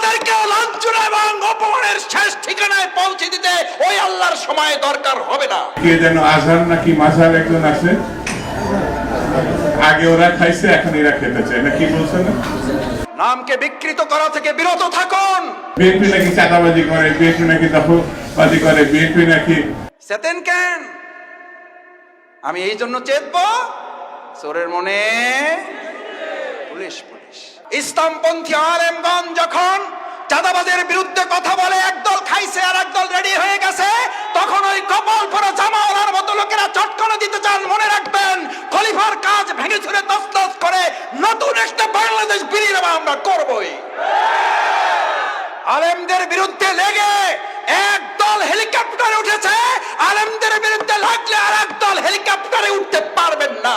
আপনাদেরকে লাঞ্ছনা এবং অপমানের শেষ ঠিকানায় পৌঁছে দিতে ওই আল্লাহর সময় দরকার হবে না। কে যেন আজহার নাকি মাঝার একজন আছে? আগে ওরা খাইছে এখন এরা খেতে চায়। না কি বলছে না? নামকে বিকৃত করা থেকে বিরত থাকুন। বিএনপি নাকি চাঁদাবাজি করে? বিএনপি নাকি দখলবাজি করে? বিএনপি নাকি সেতেন কেন? আমি এই জন্য চেতব? চোরের মনে ইসলামপন্থী আলেমগঞ্জ যখন চাঁদাবাজের বিরুদ্ধে কথা বলে, একদল খাইছে আর একদল রেডি হয়ে গেছে, তখন ওই কপাল পরা জামাওয়ালার মতো লোকেরা চটকনে দিতে চান। মনে রাখবেন, খলিফার কাজ ভেঙে ছুড়ে তসতস করে নতুন একটা বাংলাদেশ বিনিয়োগ আমরা করবই। আলেমদের বিরুদ্ধে লেগে একদল হেলিকপ্টারে উঠেছে, আলেমদের বিরুদ্ধে লাগলে আর একদল হেলিকপ্টারে উঠতে পারবেন না।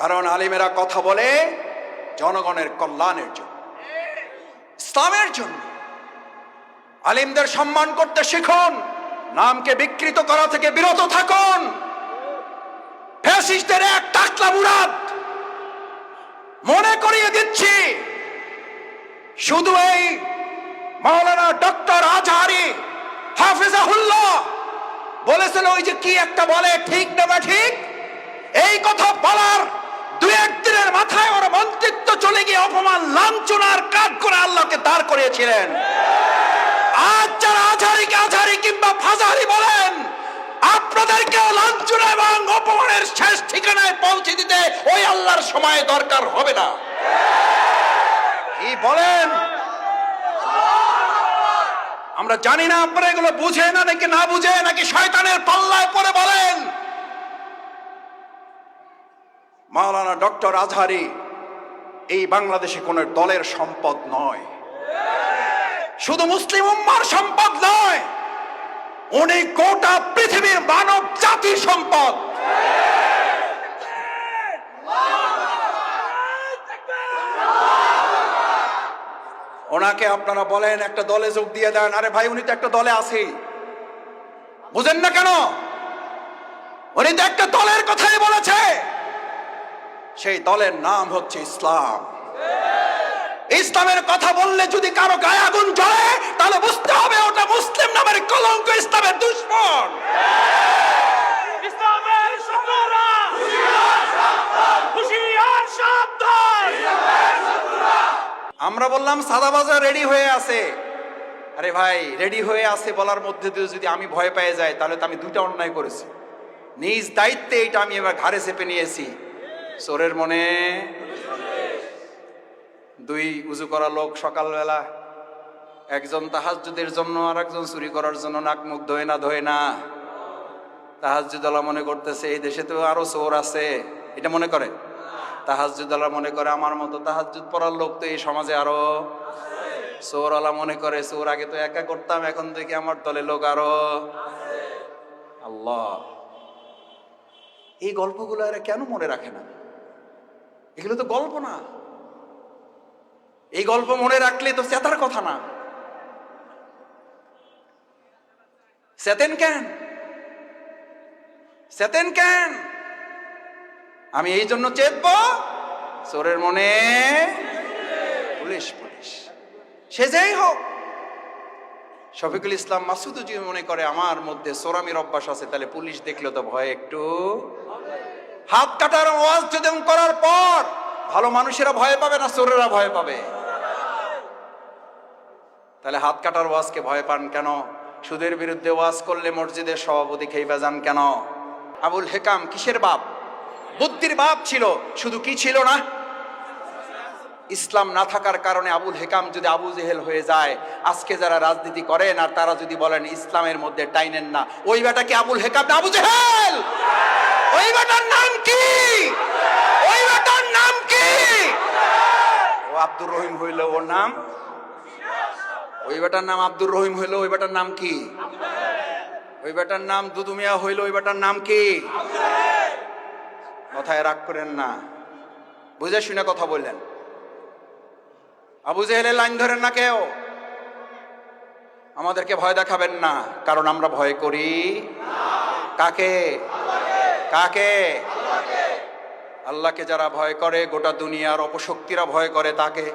কারণ আলিমেরা কথা বলে জনগণের কল্যাণের জন্য, ইসলামের জন্য। আলিমদের সম্মান করতে শিখুন, নামকে বিকৃত করা থেকে বিরত থাকুন। ফ্যাসিস্টদের এক টাকলা মুরাদ। মনে করিয়ে দিচ্ছি, শুধু এই মাওলানা ডক্টর আজহারি হাফিজাহুল্লাহ বলেছেন ওই যে কি একটা বলে, ঠিক না ঠিক? এই কথা বলার দু একদিনের মাথায় ওর মন্ত্রিত্ব চলে গিয়ে অপমান লাঞ্ছনার কাজ করে আল্লাহকে দাঁড় করিয়েছিলেন আজ যারা আজহারিকে আজহারি কিংবা ফাজারি বলেন আপনাদেরকে লাঞ্ছনা এবং অপমানের শেষ ঠিকানায় পৌঁছে দিতে ওই আল্লাহর সময় দরকার হবে না। কি বলেন? আমরা জানি না আপনারা এগুলো বুঝে না নাকি না বুঝে নাকি শয়তানের পাল্লায় পরে বলেন। মাওলানা ডক্টর আজহারি, এই বাংলাদেশে কোন দলের সম্পদ নয়। শুধু মুসলিম উম্মার সম্পদ নয় উনি গোটা পৃথিবীর মানব জাতির সম্পদ। ওনাকে আপনারা বলেন, একটা দলে যোগ দিয়ে দেন। আরে ভাই, উনি তো একটা দলে আছেই বুঝেন না কেন? উনি তো একটা দলের কথাই বলেছে। সেই দলের নাম হচ্ছে ইসলাম। ইসলামের কথা বললে যদি কারও গায়ে আগুন জ্বলে তাহলে বুঝতে হবে ওটা মুসলিম নামের কলঙ্ক ইসলামের দুশ্মন। আমরা বললাম সাদাবাজার রেডি হয়ে আছে। আরে ভাই রেডি হয়ে আছে বলার মধ্যে দিয়ে যদি আমি ভয় পেয়ে যাই তাহলে তো আমি দুইটা অন্যায় করেছি। নিজ দায়িত্বে এটা আমি এবার ঘাড়ে চেপে নিয়েছি। চোরের মনে দুই উজু করা লোক সকালবেলা, একজন তাহাজুদের জন্য আর একজন চুরি করার জন্য নাক মুখ ধোয় না ধোয় না। তাহাজুদলা মনে করতেছে, এই দেশে তো আরও চোর আছে। এটা মনে করে? তাহাজুদলা মনে করে, আমার মতো তাহাজুদ পড়ার লোক তো এই সমাজে আরও চোরওয়ালা মনে করে, চোর আগে তো একা করতাম, এখন থেকে আমার দলে লোক আরও আল্লাহ। এই গল্পগুলো এরা কেন মনে রাখে না? এগুলো তো গল্প না। এই গল্প মনে রাখলে তো চেতার কথা না। চেতেন কেন? চেতেন কেন? আমি এই জন্য চেতব, চোরের মনে পুলিশ পুলিশ। সে যেই হোক, শফিকুল ইসলাম মাসুদও যদি মনে করে, আমার মধ্যে সোরামির অভ্যাস আছে, তাহলে পুলিশ দেখলে তো ভয় একটু। হাত কাটার আওয়াজ যদি করার পর, ভালো মানুষেরা ভয় পাবে না চোরেরা ভয় পাবে? তাহলে হাত কাটার ওয়াজকে ভয় পান কেন? সুদের বিরুদ্ধে ওয়াজ করলে মসজিদের সভাপতি খেইবা যান কেন? আবুল হেকাম, কিসের বাপ? বুদ্ধির বাপ ছিল, শুধু কি ছিল না? ইসলাম না থাকার কারণে আবুল হেকাম যদি আবু জেহেল হয়ে যায়, আজকে যারা রাজনীতি করেন আর তারা যদি বলেন ইসলামের মধ্যে টাইনেন না, ওই বেটা কি আবুল হেকাম না আবু জেহেল? ওই বেটার নাম কি? ওই বেটার নাম কি? ও আব্দুর রহিম হইল ওর নাম ওই বেটার নাম আব্দুর রহিম হইল, ওই বেটার নাম কি? ওই বেটার নাম দুদুমিয়া হইল, ওই বেটার নাম কি? কথায় রাগ করেন না। বুঝে শুনে কথা বললেন। আবু জেহেলের লাইন ধরেন না কেউ। আমাদেরকে ভয় দেখাবেন না, কারণ আমরা ভয় করি। কাকে? কাকে? আল্লাহকে যারা ভয় করে, গোটা দুনিয়ার অপশক্তিরা ভয় করে তাকে।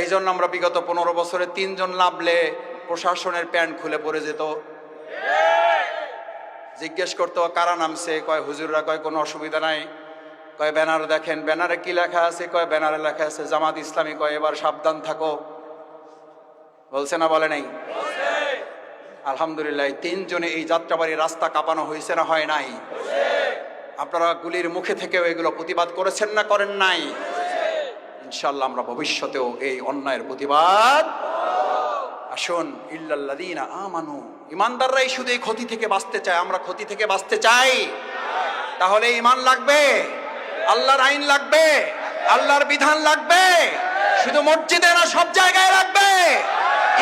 এই জন্য আমরা বিগত পনেরো বছরে তিনজন নামলে প্রশাসনের প্যান্ট খুলে পড়ে যেত। জিজ্ঞেস করতো, কারা নামছে? কয়, হুজুররা কয়, কোনো অসুবিধা নাই। কয়, ব্যানার দেখেন, ব্যানারে কি লেখা আছে? কয়, ব্যানারে লেখা আছে, জামাত ইসলামী, কয়, এবার সাবধান থাকো। বলছে না, বলে নাই? আলহামদুলিল্লাহ, তিনজনে এই যাত্রাবাড়ি রাস্তা কাঁপানো হয়েছে না হয় নাই? আপনারা গুলির মুখে থেকেও এগুলো প্রতিবাদ করেছেন না করেন নাই? ইনশাল্লাহ আমরা ভবিষ্যতেও এই অন্যায়ের প্রতিবাদ আসুন ইল্লাল্লাদিনা আমানু। ইমানদাররাই শুধু এই ক্ষতি থেকে বাঁচতে চায়, আমরা ক্ষতি থেকে বাঁচতে চাই। তাহলে ইমান লাগবে? আল্লাহর আইন লাগবে? আল্লাহর বিধান লাগবে? শুধু মসজিদে না, সব জায়গায় লাগবে?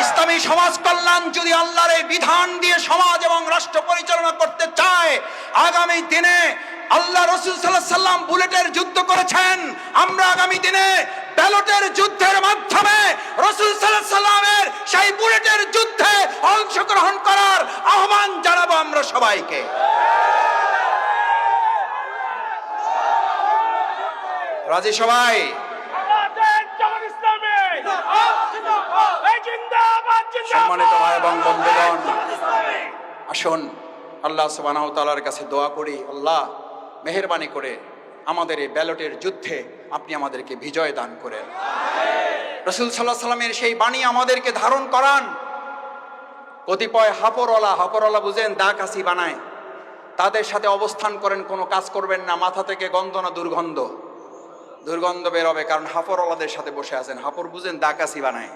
ইসলামী সমাজ কল্যাণ যদি আল্লাহর এই বিধান দিয়ে সমাজ এবং রাষ্ট্র পরিচালনা করতে চায়, আগামী দিনে আল্লাহ রসুল সাল্লাহ সাল্লাম বুলেটের যুদ্ধ করেছেন। আমরা আগামী দিনে ব্যালটের যুদ্ধের মাধ্যমে রসুল সাল্লাহ সেই বুলেটের যুদ্ধে অংশগ্রহণ করার আহ্বান জানাব আমরা সবাইকে। রাজি সবাই? সম্মানিত আসুন আল্লাহ সুবাহ তালার কাছে দোয়া করি, আল্লাহ মেহরবানি করে আমাদের এই ব্যালটের যুদ্ধে আপনি আমাদেরকে বিজয় দান করেন। রসুল সাল্লাহ সাল্লামের সেই বাণী আমাদেরকে ধারণ করান। কতিপয় হাপরওয়ালা হাপরওয়ালা বুঝেন, দা কাশি বানায়। তাদের সাথে অবস্থান করেন, কোনো কাজ করবেন না, মাথা থেকে গন্ধ না দুর্গন্ধ। দুর্গন্ধ বেরোবে কারণ হাপরওয়ালাদের সাথে বসে আছেন। হাপর বুঝেন, দা কাশি বানায়।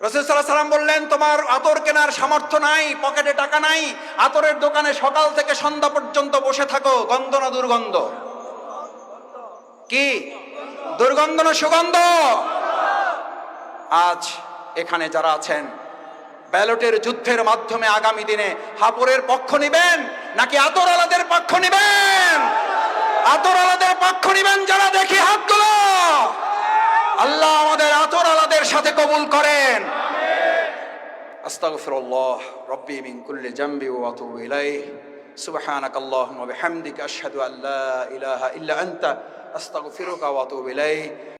রসুল সাল্লাহ সাল্লাম বললেন, তোমার আতর কেনার সামর্থ্য নাই, পকেটে টাকা নাই, আতরের দোকানে সকাল থেকে সন্ধ্যা পর্যন্ত বসে থাকো, গন্ধ না দুর্গন্ধ। কি? দুর্গন্ধ না সুগন্ধ? আজ এখানে যারা আছেন, ব্যালটের যুদ্ধের মাধ্যমে আগামী দিনে হাপুরের পক্ষ নিবেন নাকি আতর আলাদের পক্ষ নিবেন? আতর আলাদের পক্ষ নিবেন যারা দেখি হাত তুলো। আল্লাহ আমাদের আতর আলাদের সাথে কবুল করেন। আস্তাগফিরুল্লাহ, রব্বি মিন কুল্লি জামবি ওয়া আতুবু ইলাইহি। সুবহানাক আল্লাহুম্মা ওয়া বিহামদিকা আশহাদু আল্লা ইলাহা ইল্লা আনতা। আস্তাগফিরুকা ওয়া আতুবু ইলাইহি